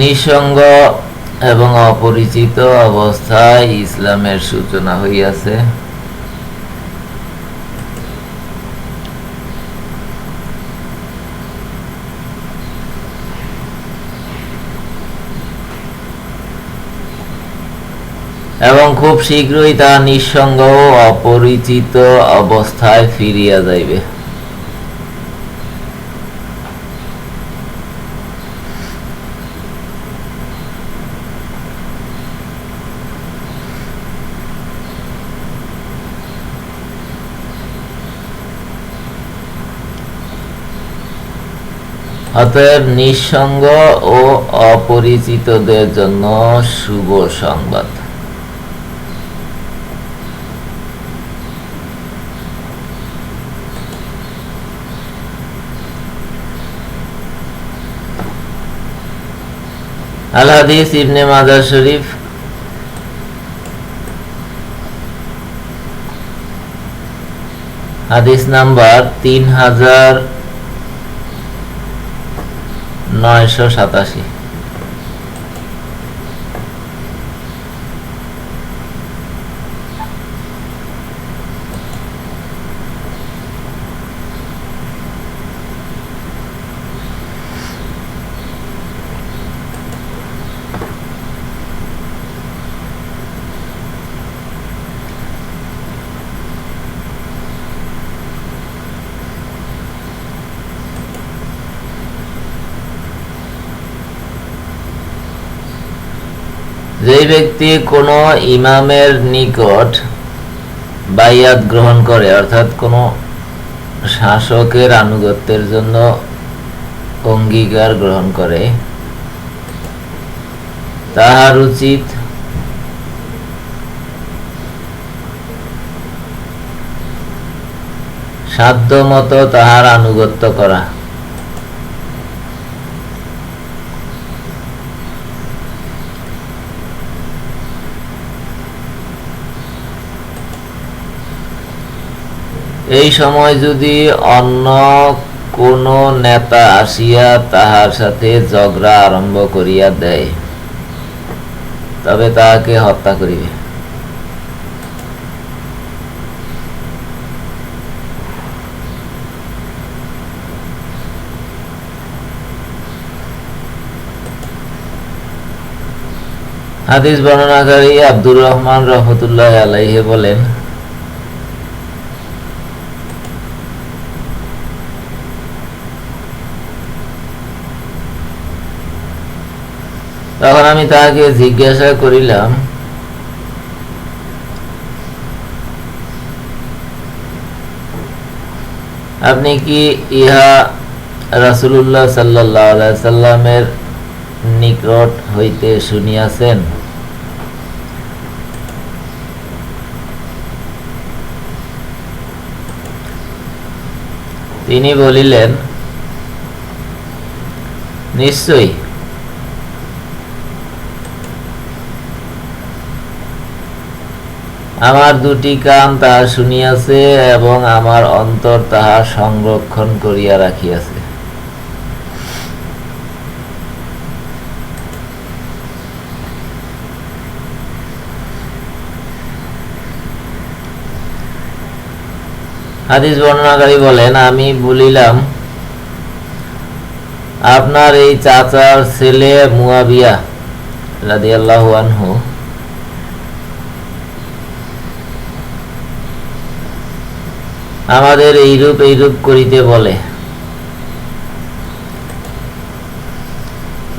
নিঃসঙ্গ এবং অপরিচিত অবস্থায় ইসলামের সূচনা হইয়াছে। এবং খুব শীঘ্রই তা নিঃসঙ্গ অপরিচিত অবস্থায় ফিরিয়া যাইবে। অতএব নিঃসঙ্গ ও অপরিচিতদের জন্য শুভ সংবাদ। আল হাদিস ইবনে মাজার শরীফ হাদিস নাম্বার তিন হাজার No, eso es Atashi. যেই ব্যক্তি কোনো ইমামের নিকট বাইয়াত গ্রহণ করে, অর্থাৎ কোনো শাসকের আনুগত্যের জন্য অঙ্গীকার গ্রহণ করে, তাহার উচিত সাধ্য মতো তাহার আনুগত্য করা। এই সময় যদি অন্য কোন নেতা আসিয়া তাহার সাথে ঝগড়া আরম্ভ করিয়া দেয়, তবে তাহাকে হত্যা করিবে। হাদিস বর্ণনাকারী আব্দুর রহমান রহমতুল্লাহ আলাইহে বলেন তখন আমি তাহাকে জিজ্ঞাসা করিলাম, আপনি কি ইহা রাসুল্লাহ সাল্লাহ সাল্লামের নিকট হইতে শুনিয়াছেন? তিনি বলিলেন, নিশ্চয়ই। আমার দুটি কান তাহা শুনিয়াছে এবং আমার অন্তর তাহা সংরক্ষণ করিয়া রাখিয়াছে। হাদিস বর্ণনাকারী বলেন, আমি বলিলাম, আপনার এই চাচার ছেলে মুয়াবিয়া রাদিয়াল্লাহু আনহু আমাদের এইরূপ এইরূপ করিতে বলে।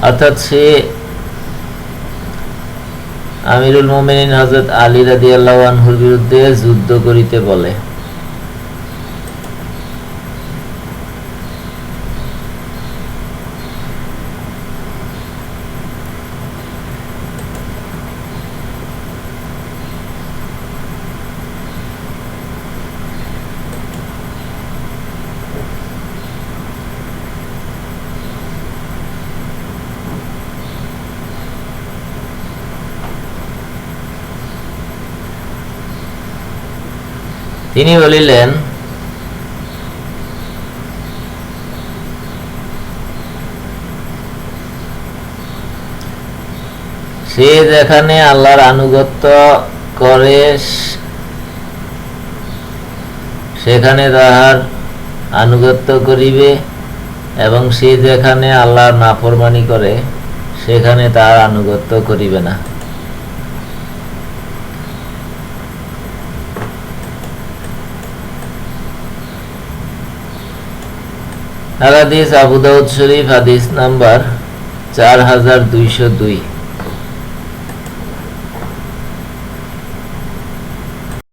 অর্থাৎ সে আমিরুল মোমেনিন হজরত আলী রাদি আল্লাহ আনহুর বিরুদ্ধে যুদ্ধ করিতে বলে। তিনি বলিলেন, সে যেখানে আল্লাহর আনুগত্য করে, সেখানে তাহার আনুগত্য করিবে এবং সে যেখানে আল্লাহর নাফরমানি করে, সেখানে তার আনুগত্য করিবে না। হাদিস আবু দাউদ শরীফ হাদিস নাম্বার চার হাজার দুইশো দুই।